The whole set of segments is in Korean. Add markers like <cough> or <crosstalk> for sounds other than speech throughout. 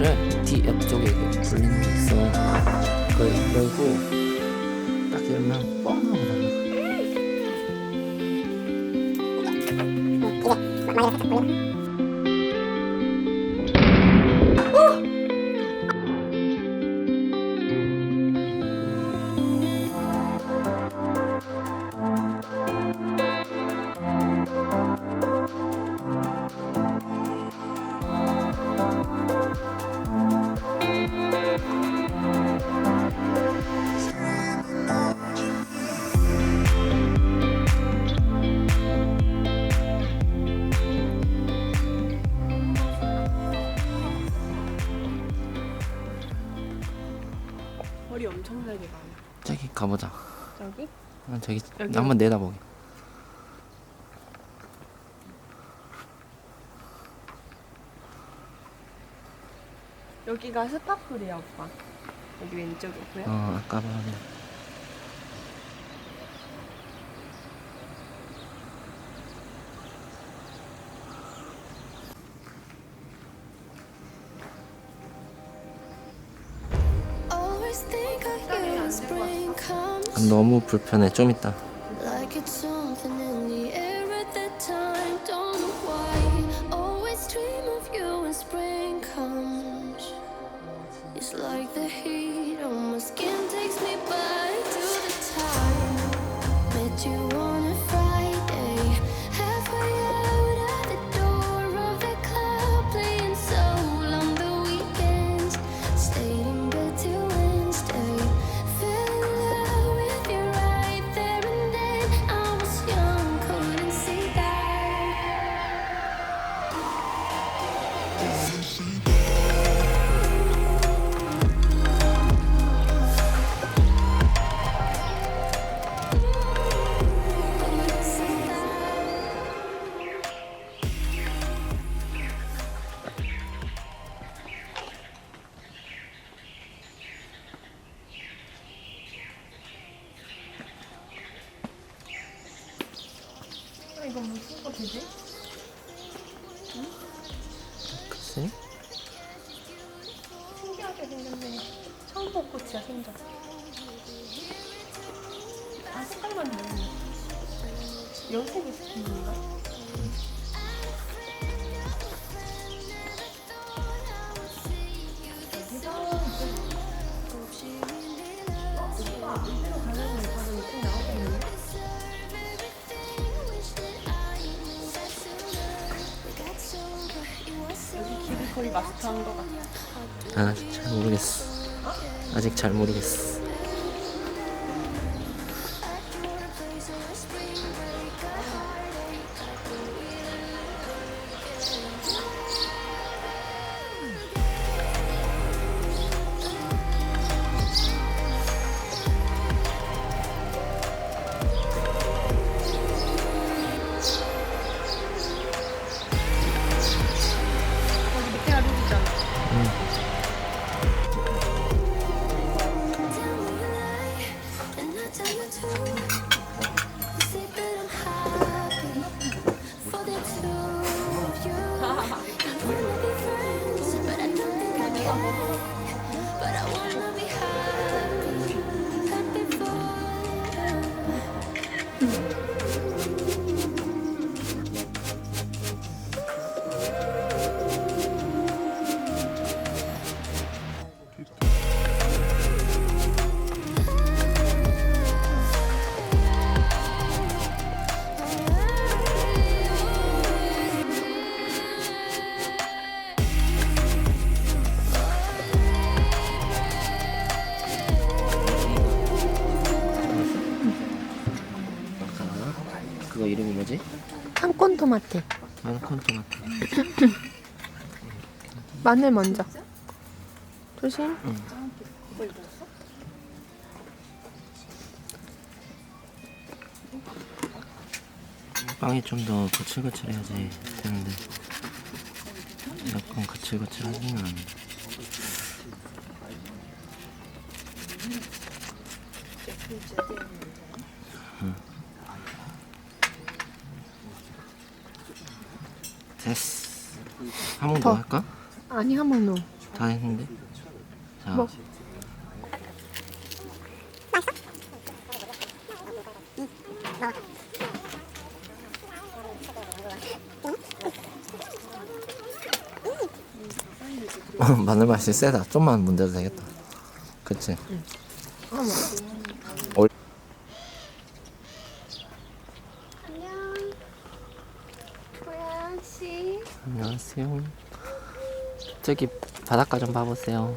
아그 돌리는 거를 뒤 옆쪽에 이렇게 돌리는 게 있어 그걸 열고 딱 열면 뻥 하고 날라가 머리 엄청나게 많아. 저기 가보자 저기? 아, 저기 여기? 한번 내다보게 여기가 스파풀이야 오빠. 여기 보여? 어 아까 봐야 너무 불편해. 좀 it's 글쎄 신기하게 생겼네. 처음 본 꽃이야 생전. 아 색깔만 다르네. 연색이 스킨인가? 거의 마스터한 것 같아. 아 잘 모르겠어 아직 잘 모르겠어 뭐지? 한콘 토마토. 마늘콘토마토 마늘 먼저. 조심. 빵이 좀 더 거칠거칠해야지 되는데 약간 거칠거칠하지는 않아 응. 됐어 한 번 더 더. 할까? 아니 한 번 넣어. 다 했는데. 자. 뭐? 마늘 맛이 세다. 좀만 문대도 되겠다. 그치? 어머. 올- 안녕. 고양 씨. 안녕하세요. 저기 바닷가 좀 봐보세요.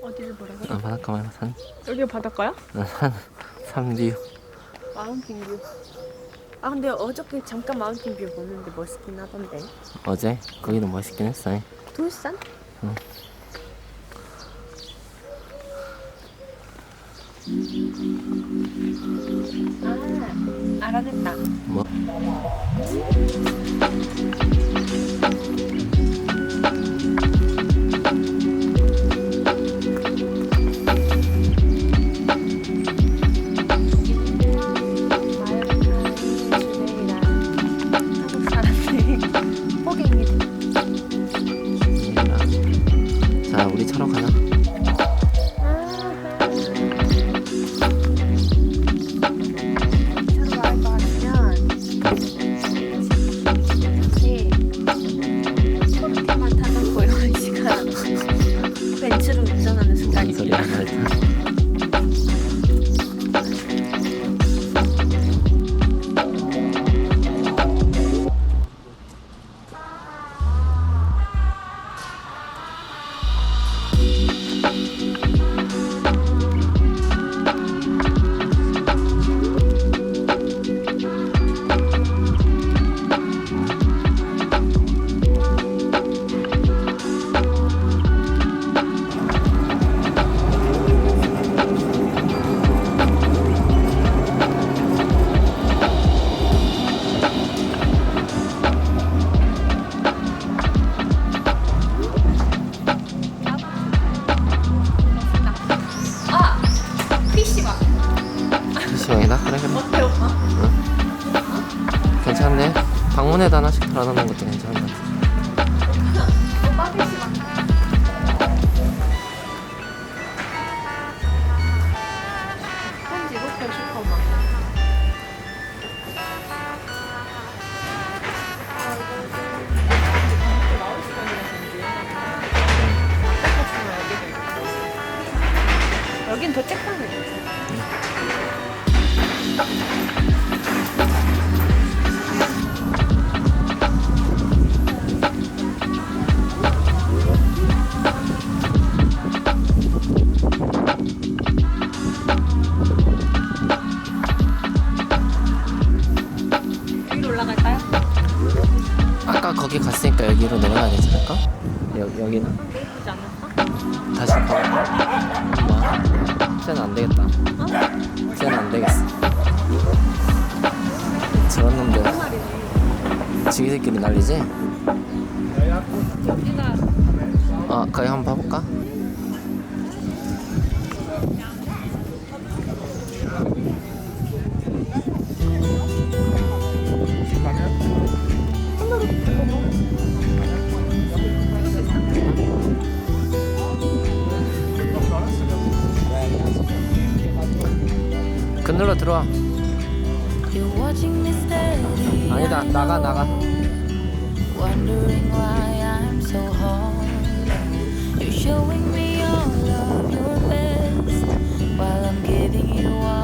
어디를 보라고? 아, 바닷가 말고 산, 여기가 바닷가야? 산, 산뷰. 마운틴 뷰. 아 근데 어저께 잠깐 마운틴 뷰 보는데 멋있긴 하던데. 어제 거기도 멋있긴 했어. 돌산? 아 알아냈다. 뭐? 난리지? 여기가 아, 거기 한번 봐볼까? 그늘로 들어와. 아니다, 나가, 나가. Wondering why I'm so hard. You're showing me all of your best while I'm giving you what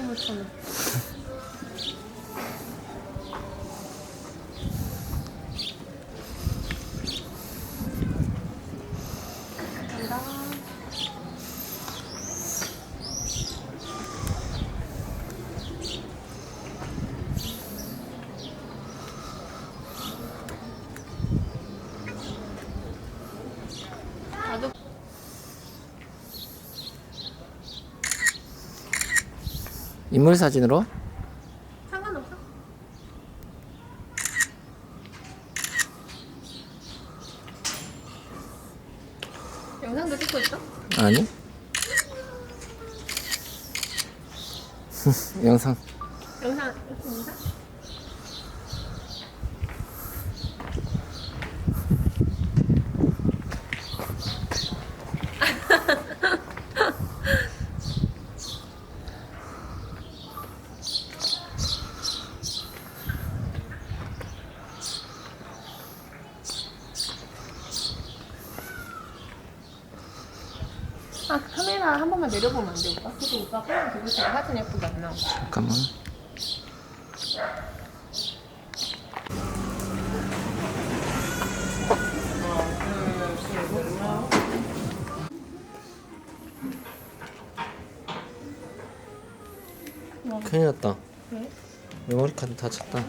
这么粗呢 인물 사진으로 상관없어. 영상도 찍고 있어? 아니 <laughs> 영상 영상 영상? 아 카메라 한 번만 내려보면 안 돼 오빠? 그래도 오빠 카메라 들고 있으면 사진 예쁘게 안 나와 잠깐만 큰일 났다 왜? 메모리 카드 다쳤다